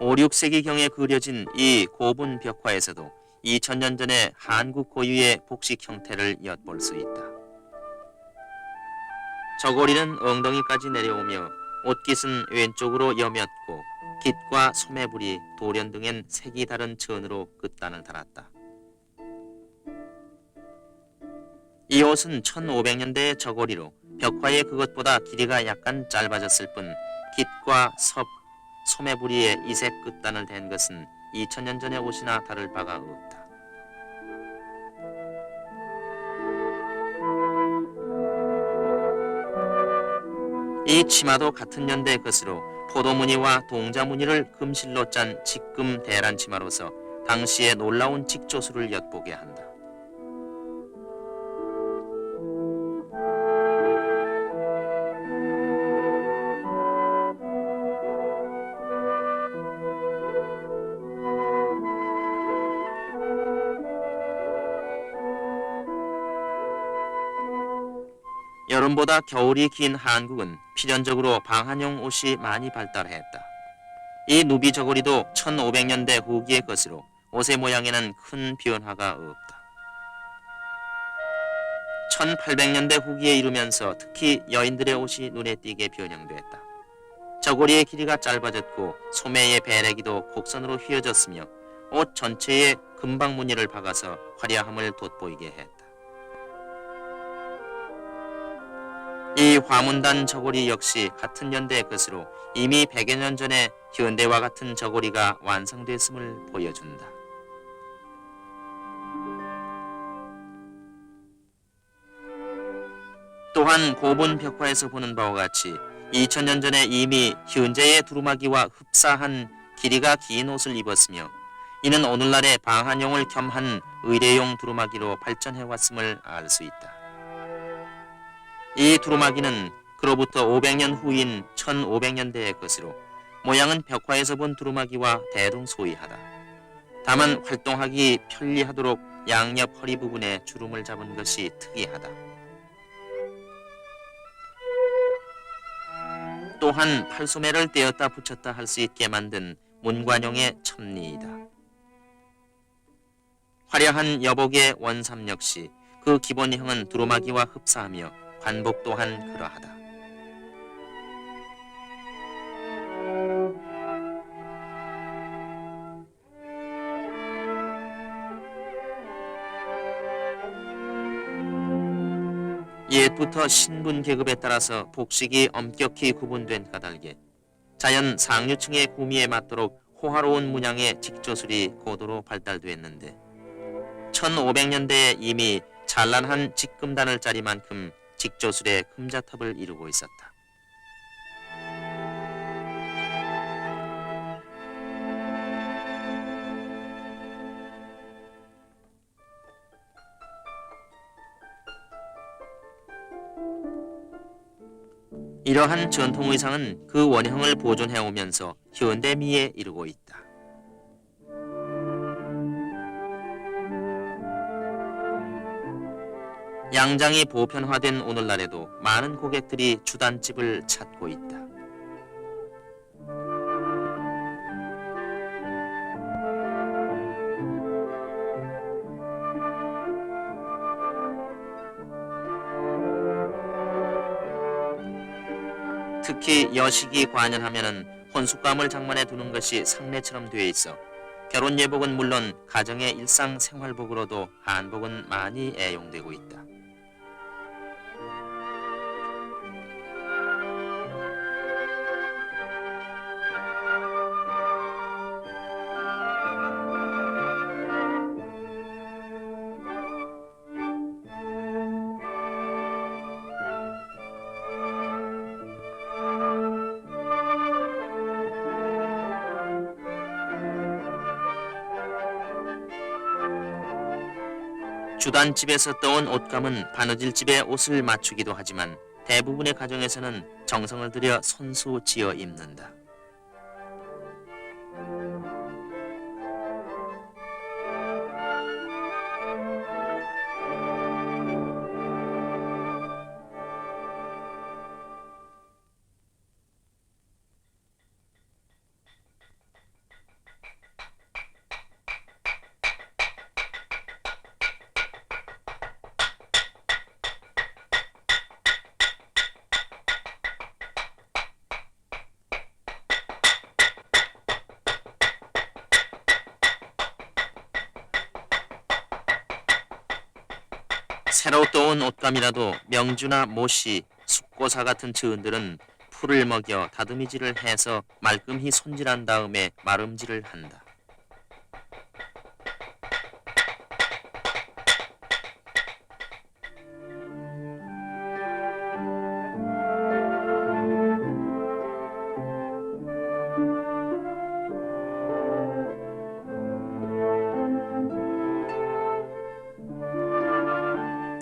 5, 6세기경에 그려진 이 고분 벽화에서도 2000년 전의 한국 고유의 복식 형태를 엿볼 수 있다. 저고리는 엉덩이까지 내려오며 옷깃은 왼쪽으로 여몄고 깃과 소매불이 돌연 등엔 색이 다른 천으로 끝단을 달았다. 이 옷은 1500년대의 저고리로 벽화의 그것보다 길이가 약간 짧아졌을 뿐 깃과 섭, 소매부리에 이색 끝단을 댄 것은 2000년 전의 옷이나 다를 바가 없다. 이 치마도 같은 연대의 것으로 포도무늬와 동자무늬를 금실로 짠 직금 대란 치마로서 당시의 놀라운 직조수를 엿보게 한다. 여름보다 겨울이 긴 한국은 필연적으로 방한용 옷이 많이 발달했다. 이 누비 저고리도 1500년대 후기의 것으로 옷의 모양에는 큰 변화가 없다. 1800년대 후기에 이르면서 특히 여인들의 옷이 눈에 띄게 변형됐다. 저고리의 길이가 짧아졌고 소매의 배래기도 곡선으로 휘어졌으며 옷 전체에 금방 무늬를 박아서 화려함을 돋보이게 했다. 이 화문단 저고리 역시 같은 연대의 것으로 이미 100여 년 전에 현대와 같은 저고리가 완성됐음을 보여준다. 또한 고분 벽화에서 보는 바와 같이 2000년 전에 이미 현재의 두루마기와 흡사한 길이가 긴 옷을 입었으며 이는 오늘날의 방한용을 겸한 의뢰용 두루마기로 발전해 왔음을 알 수 있다. 이 두루마기는 그로부터 500년 후인 1500년대의 것으로 모양은 벽화에서 본 두루마기와 대동소이하다. 다만 활동하기 편리하도록 양옆 허리 부분에 주름을 잡은 것이 특이하다. 또한 팔소매를 떼었다 붙였다 할 수 있게 만든 문관용의 첨리이다. 화려한 여복의 원삼 역시 그 기본형은 두루마기와 흡사하며 관복 또한 그러하다. 옛부터 신분 계급에 따라서 복식이 엄격히 구분된 까닭에 자연 상류층의 구미에 맞도록 호화로운 문양의 직조술이 고도로 발달되었는데 1500년대에 이미 찬란한 직금단을 짜리 만큼 직조술의 금자탑을 이루고 있었다. 이러한 전통 의상은 그 원형을 보존해 오면서 현대미에 이르고 있다. 양장이 보편화된 오늘날에도 많은 고객들이 주단집을 찾고 있다. 특히 여식이 관연하면은 혼숙감을 장만해 두는 것이 상례처럼 되어 있어 결혼 예복은 물론 가정의 일상 생활복으로도 한복은 많이 애용되고 있다. 주단집에서 떠온 옷감은 바느질집에 옷을 맞추기도 하지만 대부분의 가정에서는 정성을 들여 손수 지어 입는다. 새로 떠온 옷감이라도 명주나 모씨, 숙고사 같은 즈은들은 풀을 먹여 다듬이질을 해서 말끔히 손질한 다음에 마름질을 한다.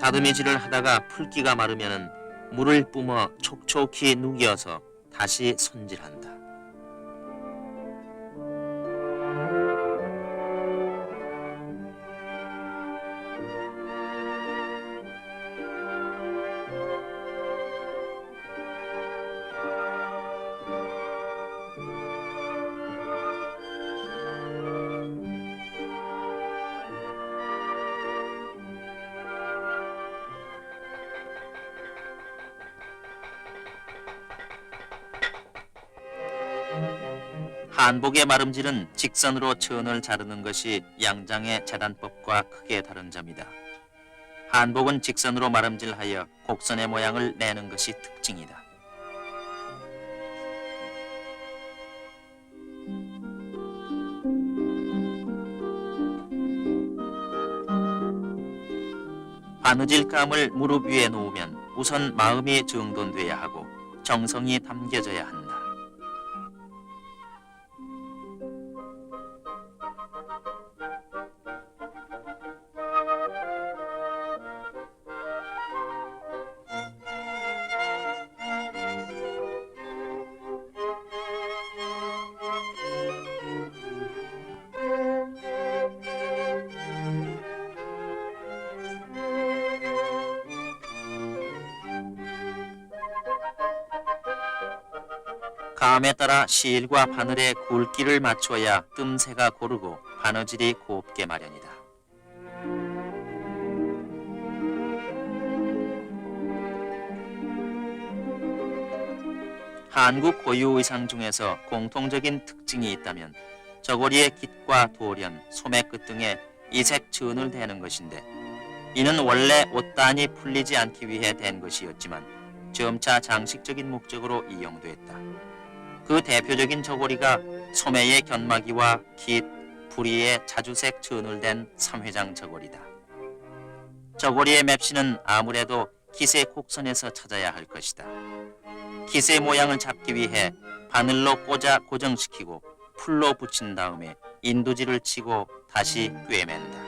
다듬이질을 하다가 풀기가 마르면은 물을 뿜어 촉촉히 누겨서 다시 손질한다. 한복의 마름질은 직선으로 천을 자르는 것이 양장의 재단법과 크게 다른 점이다. 한복은 직선으로 마름질하여 곡선의 모양을 내는 것이 특징이다. 바느질 감을 무릎 위에 놓으면 우선 마음이 정돈돼야 하고 정성이 담겨져야 한다. 감에 따라 실과 바늘의 굵기를 맞춰야 뜸새가 고르고 바느질이 곱게 마련이다. 한국 고유 의상 중에서 공통적인 특징이 있다면 저고리의 깃과 돌연, 소매끝 등에 이색 천을 대는 것인데 이는 원래 옷단이 풀리지 않기 위해 된 것이었지만 점차 장식적인 목적으로 이용됐다. 그 대표적인 저고리가 소매의 견마기와 깃, 부리에 자주색 댄 삼회장 저고리다. 저고리의 맵시는 아무래도 기세 곡선에서 찾아야 할 것이다. 기세 모양을 잡기 위해 바늘로 꽂아 고정시키고 풀로 붙인 다음에 인두질을 치고 다시 꿰맨다.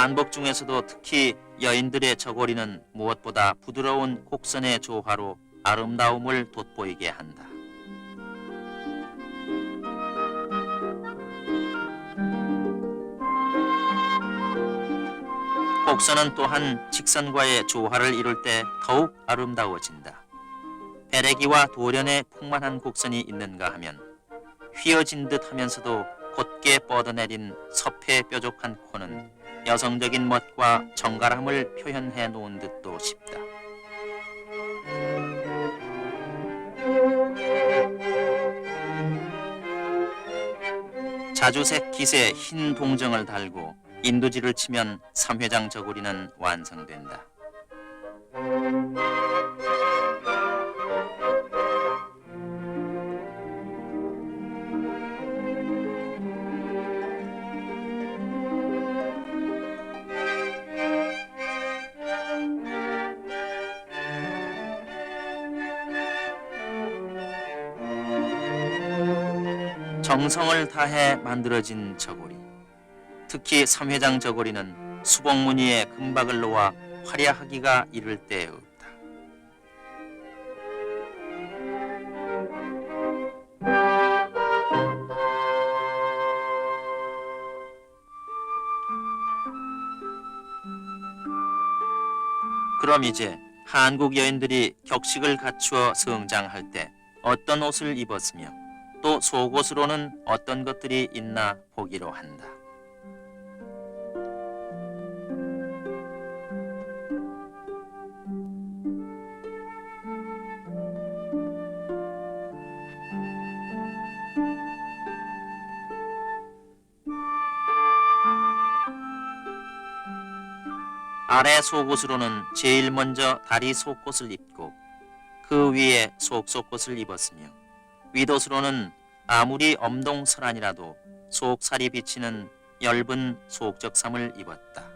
한복 중에서도 특히 여인들의 저고리는 무엇보다 부드러운 곡선의 조화로 아름다움을 돋보이게 한다. 곡선은 또한 직선과의 조화를 이룰 때 더욱 아름다워진다. 베레기와 돌연의 풍만한 곡선이 있는가 하면 휘어진 듯 하면서도 곧게 뻗어내린 섭해 뾰족한 코는 여성적인 멋과 정갈함을 표현해 놓은 듯도 싶다. 자주색 깃에 흰 동정을 달고 인두질을 치면 삼회장 저고리는 완성된다. 정성을 다해 만들어진 저고리. 특히 삼회장 저고리는 수복 무늬에 금박을 놓아 화려하기가 이를 데 없다. 그럼 이제 한국 여인들이 격식을 갖추어 성장할 때 어떤 옷을 입었으며 또 속옷으로는 어떤 것들이 있나 보기로 한다. 아래 속옷으로는 제일 먼저 다리 속옷을 입고 그 위에 속속옷을 입었으며 윗옷으로는 아무리 엄동설한이라도 속살이 비치는 엷은 속적삼을 입었다.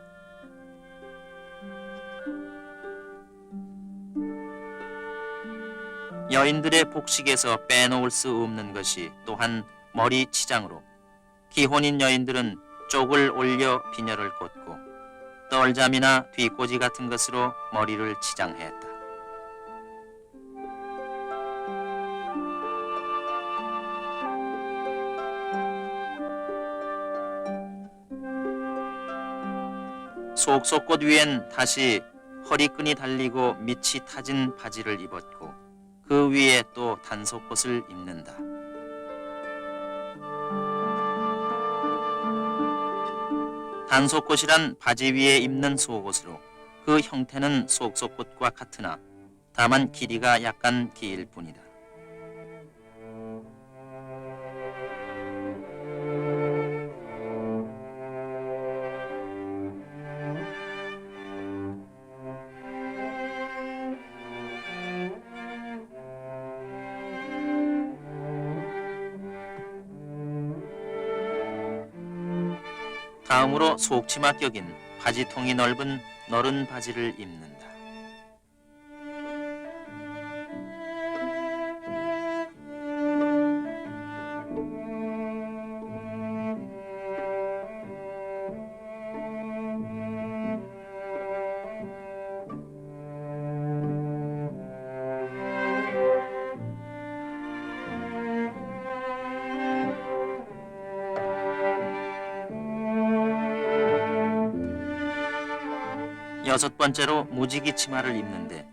여인들의 복식에서 빼놓을 수 없는 것이 또한 머리 치장으로 기혼인 여인들은 쪽을 올려 비녀를 꽂고 떨잠이나 뒷꽂이 같은 것으로 머리를 치장했다. 속속꽃 위엔 다시 허리끈이 달리고 밑이 타진 바지를 입었고 그 위에 또 단속꽃을 입는다. 단속꽃이란 바지 위에 입는 속옷으로 그 형태는 속속꽃과 같으나 다만 길이가 약간 길 뿐이다. 속치마 격인 바지통이 넓은 너른 바지를 입는 여섯 번째로 무지개 치마를 입는데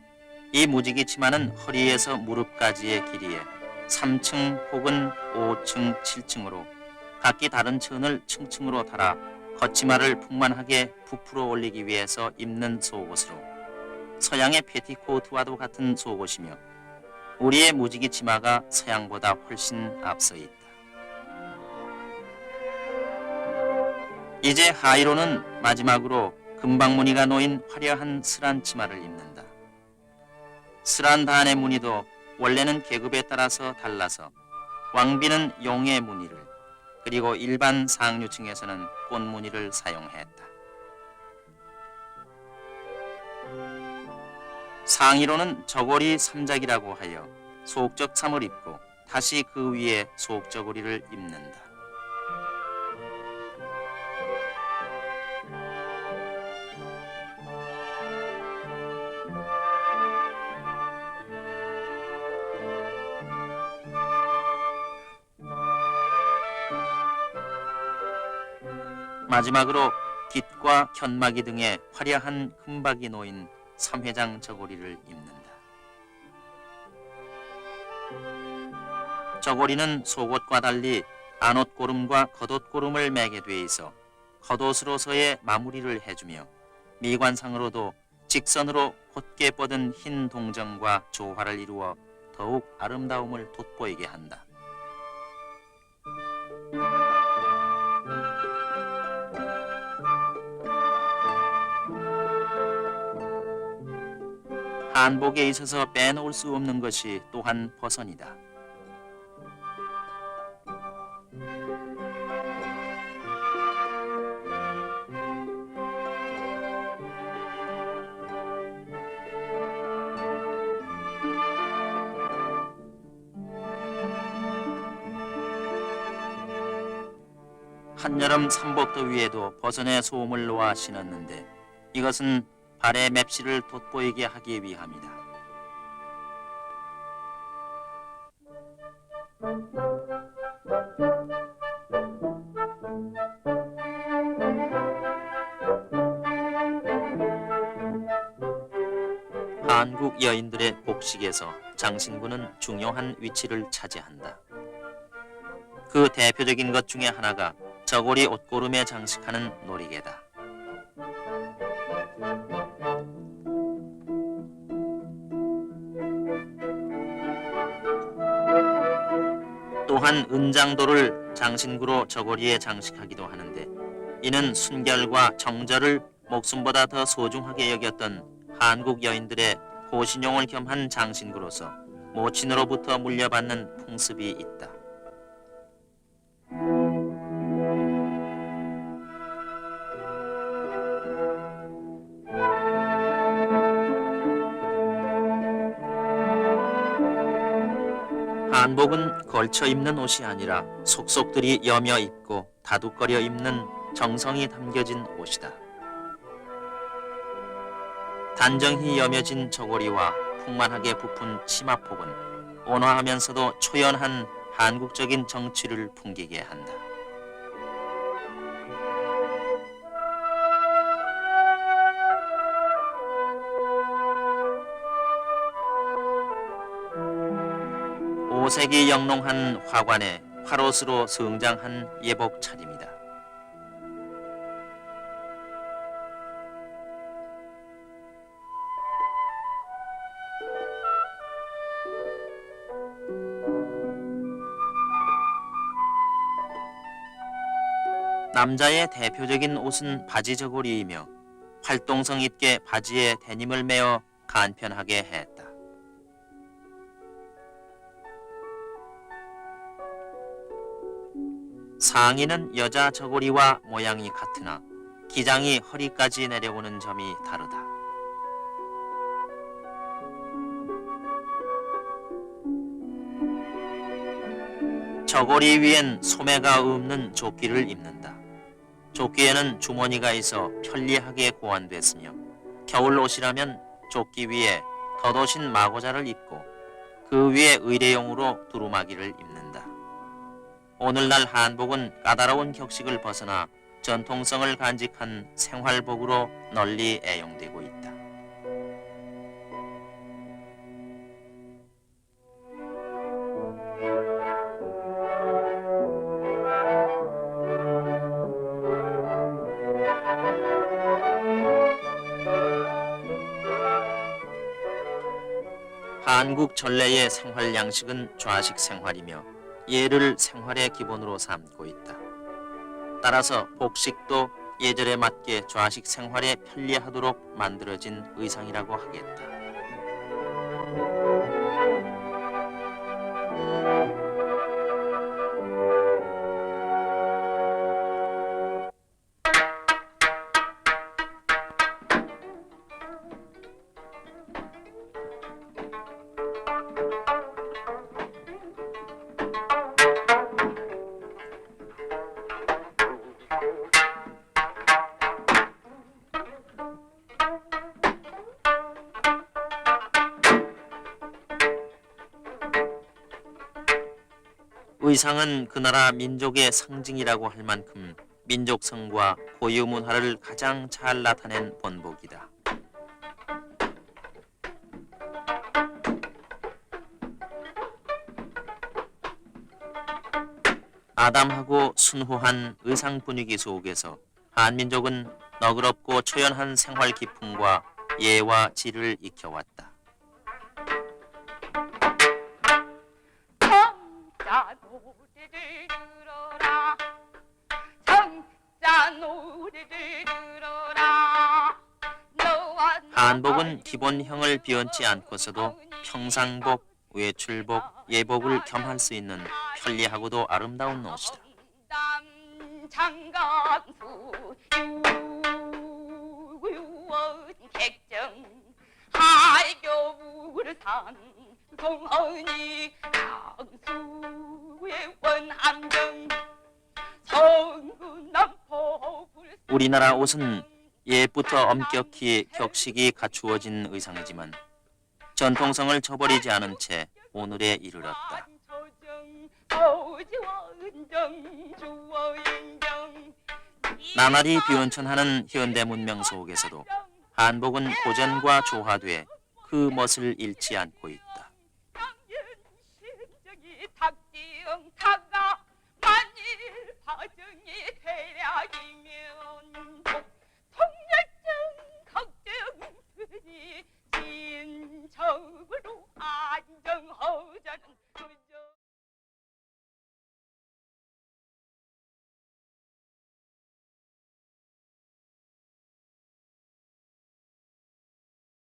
이 무지개 치마는 허리에서 무릎까지의 길이에 3층 혹은 5층, 7층으로 각기 다른 천을 층층으로 달아 겉치마를 풍만하게 부풀어 올리기 위해서 입는 속옷으로 서양의 페티코트와도 같은 속옷이며 우리의 무지개 치마가 서양보다 훨씬 앞서 있다. 이제 하의로는 마지막으로 금방 무늬가 놓인 화려한 스란 치마를 입는다. 스란 단의 무늬도 원래는 계급에 따라서 달라서 왕비는 용의 무늬를 그리고 일반 상류층에서는 꽃 무늬를 사용했다. 상의로는 저고리 삼작이라고 하여 속적 삼을 입고 다시 그 위에 속저고리를 입는다. 마지막으로 깃과 견마기 등의 화려한 금박이 놓인 삼회장 저고리를 입는다. 저고리는 속옷과 달리 안옷고름과 겉옷고름을 매게 돼 있어 겉옷으로서의 마무리를 해주며 미관상으로도 직선으로 곧게 뻗은 흰 동정과 조화를 이루어 더욱 아름다움을 돋보이게 한다. 한복에 있어서 빼놓을 수 없는 것이 또한 버선이다. 한여름 삼복더위에도 버선의 소음을 놓아 신었는데 이것은 발의 맵시를 돋보이게 하기 위함이다. 한국 여인들의 복식에서 장신구는 중요한 위치를 차지한다. 그 대표적인 것 중에 하나가 저고리 옷고름에 장식하는 놀이개다. 또한 은장도를 장신구로 저고리에 장식하기도 하는데 이는 순결과 정절을 목숨보다 더 소중하게 여겼던 한국 여인들의 호신용을 겸한 장신구로서 모친으로부터 물려받는 풍습이 있다. 한복은 걸쳐 입는 옷이 아니라 속속들이 여며 입고 다독거려 입는 정성이 담겨진 옷이다. 단정히 여며진 저고리와 풍만하게 부푼 치마폭은 온화하면서도 초연한 한국적인 정취를 풍기게 한다. 오색이 영롱한 화관에 화롯으로 성장한 예복 차림이다. 남자의 대표적인 옷은 바지 저고리이며 활동성 있게 바지에 데님을 매어 간편하게 했 상의는 여자 저고리와 모양이 같으나 기장이 허리까지 내려오는 점이 다르다. 저고리 위엔 소매가 없는 조끼를 입는다. 조끼에는 주머니가 있어 편리하게 고안됐으며 겨울 옷이라면 조끼 위에 덧옷인 마고자를 입고 그 위에 의례용으로 두루마기를 입는다. 오늘날 한복은 까다로운 격식을 벗어나 전통성을 간직한 생활복으로 널리 애용되고 있다. 한국 전래의 생활 양식은 좌식 생활이며 예를 생활의 기본으로 삼고 있다. 따라서 복식도 예절에 맞게 좌식 생활에 편리하도록 만들어진 의상이라고 하겠다. 의상은 그 나라 민족의 상징이라고 할 만큼 민족성과 고유 문화를 가장 잘 나타낸 본복이다. 아담하고 순후한 의상 분위기 속에서 한민족은 너그럽고 초연한 생활 기풍과 예와 질을 익혀왔다. 한복은 기본형을 비얹지 않고서도 평상복, 외출복, 예복을 겸할 수 있는 편리하고도 아름다운 옷이다. 성군 남포 우리나라 옷은 옛부터 엄격히 격식이 갖추어진 의상이지만 전통성을 저버리지 않은 채 오늘에 이르렀다. 나날이 비온천하는 현대 문명 속에서도 한복은 고전과 조화돼 그 멋을 잃지 않고 있다. 정으로 안정허전은